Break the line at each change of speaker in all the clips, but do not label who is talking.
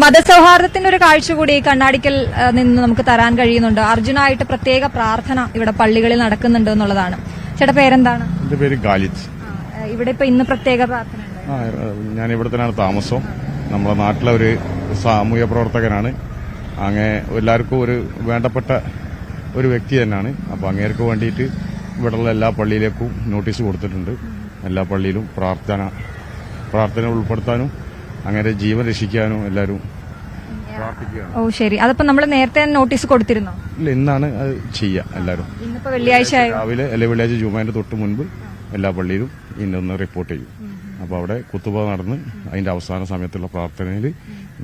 മതസൗഹാർദ്ദത്തിന്റെ ഒരു കാഴ്ച കൂടി കണ്ണാടിക്കൽ നിന്ന് നമുക്ക് തരാൻ കഴിയുന്നുണ്ട്. അർജുനായിട്ട് പ്രത്യേക പ്രാർത്ഥന ഇവിടെ പള്ളികളിൽ നടക്കുന്നുണ്ട് എന്നുള്ളതാണ്. ചേട്ടാ പേരെന്താണ്?
എന്റെ പേര് ഗാലിത്
ആ, ഇവിടെ ഇപ്പൊ ഇന്ന് പ്രത്യേക പ്രാർത്ഥന
ഞാൻ ഇവിടെ തന്നെയാണ് താമസം നമ്മുടെ നാട്ടിലെ ഒരു സാമൂഹ്യ പ്രവർത്തകനാണ്. അങ്ങേ എല്ലാവർക്കും ഒരു വേണ്ടപ്പെട്ട ഒരു വ്യക്തി തന്നെയാണ്. അപ്പോൾ അങ്ങേർക്ക് വേണ്ടിയിട്ട് ഇവിടെയുള്ള എല്ലാ പള്ളിയിലേക്കും നോട്ടീസ് കൊടുത്തിട്ടുണ്ട്. എല്ലാ പള്ളിയിലും പ്രാർത്ഥന പ്രാർത്ഥന ഉൾപ്പെടുത്താനും അങ്ങനെ ജീവൻ രക്ഷിക്കാനും എല്ലാവരും
ഓ ശരി. അതപ്പോ നമ്മൾ നേരത്തെ നോട്ടീസ് കൊടുത്തിരുന്നോ?
ഇല്ല ഇന്നാണ് അത് ചെയ്യുക എല്ലാവരും.
ഇന്നിപ്പോ വെള്ളിയാഴ്ച ആയോ?
രാവിലെ അല്ലെ വെള്ളിയാഴ്ച ജുമാന്റെ തൊട്ട് മുൻപ് എല്ലാ പള്ളിയിലും ഇന്നൊന്ന് റിപ്പോർട്ട് ചെയ്യും. അപ്പോൾ അവിടെ കുത്തുബ നടന്ന് അതിന്റെ അവസാന സമയത്തുള്ള പ്രാർത്ഥനയിൽ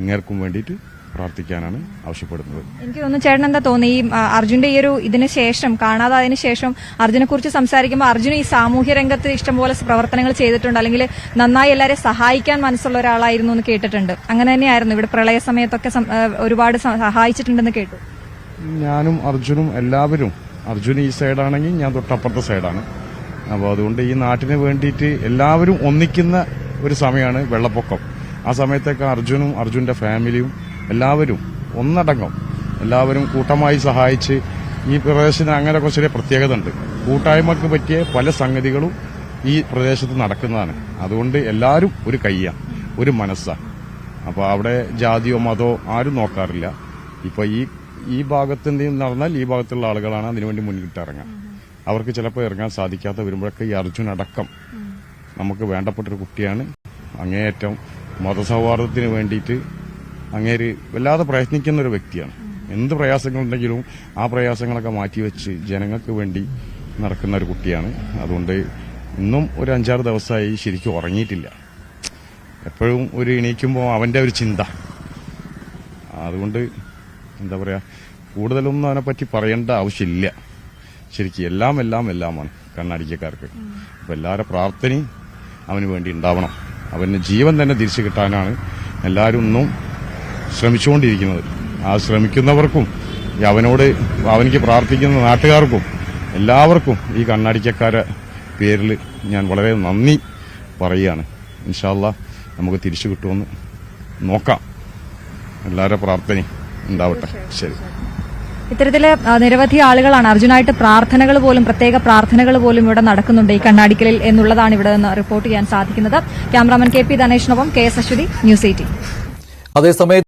ഇങ്ങേർക്കും വേണ്ടിയിട്ട് പ്രാർത്ഥിക്കാനാണ് ആവശ്യപ്പെടുന്നത്.
എനിക്ക് തോന്നുന്നു ചേട്ടൻ എന്താ തോന്നി ഈ അർജുന്റെ ഈ ഒരു ഇതിന് ശേഷം കാണാതായതിനു ശേഷം അർജുനെ കുറിച്ച് സംസാരിക്കുമ്പോൾ അർജുന ഈ സാമൂഹ്യ രംഗത്ത് ഇഷ്ടംപോലെ പ്രവർത്തനങ്ങൾ ചെയ്തിട്ടുണ്ട്. അല്ലെങ്കിൽ നന്നായി എല്ലാരെ സഹായിക്കാൻ മനസ്സുള്ള ഒരാളായിരുന്നു എന്ന് കേട്ടിട്ടുണ്ട്. അങ്ങനെ തന്നെയായിരുന്നു. ഇവിടെ പ്രളയ സമയത്തൊക്കെ ഒരുപാട് സഹായിച്ചിട്ടുണ്ടെന്ന് കേട്ടു.
ഞാനും അർജുനും എല്ലാവരും അർജുൻ ഈ സൈഡാണെങ്കിൽ ഞാൻ തൊട്ടപ്പുറത്തെ സൈഡാണ്. അപ്പോൾ അതുകൊണ്ട് ഈ നാട്ടിന് വേണ്ടിയിട്ട് എല്ലാവരും ഒന്നിക്കുന്ന ഒരു സമയമാണ് വെള്ളപ്പൊക്കം. ആ സമയത്തൊക്കെ അർജുനും അർജുന്റെ ഫാമിലിയും എല്ലാവരും ഒന്നടങ്കം എല്ലാവരും കൂട്ടമായി സഹായിച്ച് ഈ പ്രദേശത്തിന് അങ്ങനെ കുറച്ചൊരു പ്രത്യേകത ഉണ്ട്. കൂട്ടായ്മക്ക് പറ്റിയ പല സംഗതികളും ഈ പ്രദേശത്ത് നടക്കുന്നതാണ്. അതുകൊണ്ട് എല്ലാവരും ഒരു കയ്യാണ് ഒരു മനസ്സാണ് അപ്പോൾ അവിടെ ജാതിയോ മതമോ ആരും നോക്കാറില്ല. ഇപ്പോൾ ഈ ഈ ഭാഗത്ത് നടന്നാൽ ഈ ഭാഗത്തുള്ള ആളുകളാണ് അതിനുവേണ്ടി മുന്നിട്ട് ഇറങ്ങുക. അവർക്ക് ചിലപ്പോൾ ഇറങ്ങാൻ സാധിക്കാത്ത വരുമ്പോഴൊക്കെ ഈ അർജുൻ അടക്കം നമുക്ക് വേണ്ടപ്പെട്ടൊരു കുട്ടിയാണ്. അങ്ങേയറ്റം മതസൗഹാർദ്ദത്തിന് വേണ്ടിയിട്ട് അങ്ങേര് വല്ലാതെ പ്രയത്നിക്കുന്ന ഒരു വ്യക്തിയാണ്. എന്ത് പ്രയാസങ്ങളുണ്ടെങ്കിലും ആ പ്രയാസങ്ങളൊക്കെ മാറ്റിവെച്ച് ജനങ്ങൾക്ക് വേണ്ടി നടക്കുന്ന ഒരു കുട്ടിയാണ്. അതുകൊണ്ട് ഇന്നും ഒരു അഞ്ചാറ് ദിവസമായി ശരിക്കും ഉറങ്ങിയിട്ടില്ല. എപ്പോഴും ഒരു എണീക്കുമ്പോൾ അവന്റെ ഒരു ചിന്ത. അതുകൊണ്ട് എന്താ പറയുക കൂടുതലൊന്നും അവനെപ്പറ്റി പറ്റി പറയേണ്ട ആവശ്യമില്ല. ശരിക്കും എല്ലാം എല്ലാം എല്ലാമാണ് കണ്ണടിക്കക്കാർക്ക് അപ്പം എല്ലാവരുടെ പ്രാർത്ഥനയും അവന് വേണ്ടി ഉണ്ടാവണം. അവന് ജീവൻ തന്നെ തിരിച്ചു കിട്ടാനാണ് എല്ലാവരും ഇന്നും ശ്രമിച്ചുകൊണ്ടിരിക്കുന്നത്. ആ ശ്രമിക്കുന്നവർക്കും അവനോട് അവനിക്ക് പ്രാർത്ഥിക്കുന്ന നാട്ടുകാർക്കും എല്ലാവർക്കും ഈ കണ്ണടിക്കക്കാരെ പേരിൽ ഞാൻ വളരെ നന്ദി പറയുകയാണ്. ഇൻഷാല്ല നമുക്ക് തിരിച്ചു കിട്ടുമെന്ന് നോക്കാം. എല്ലാവരുടെ പ്രാർത്ഥനയും ഉണ്ടാവട്ടെ. ശരി.
ഇത്തരത്തിൽ നിരവധി ആളുകളാണ് അർജുനായിട്ട് പ്രാർത്ഥനകൾ പോലും പ്രത്യേക പ്രാർത്ഥനകൾ പോലും ഇവിടെ നടക്കുന്നുണ്ട് ഈ കണ്ണാടിക്കലിൽ എന്നുള്ളതാണ് ഇവിടെ നിന്ന് റിപ്പോർട്ട് ചെയ്യാൻ സാധിക്കുന്നത്. Cameraman K P ധനേഷിനൊപ്പം K S Aswathy news eighteen.
അതേസമയം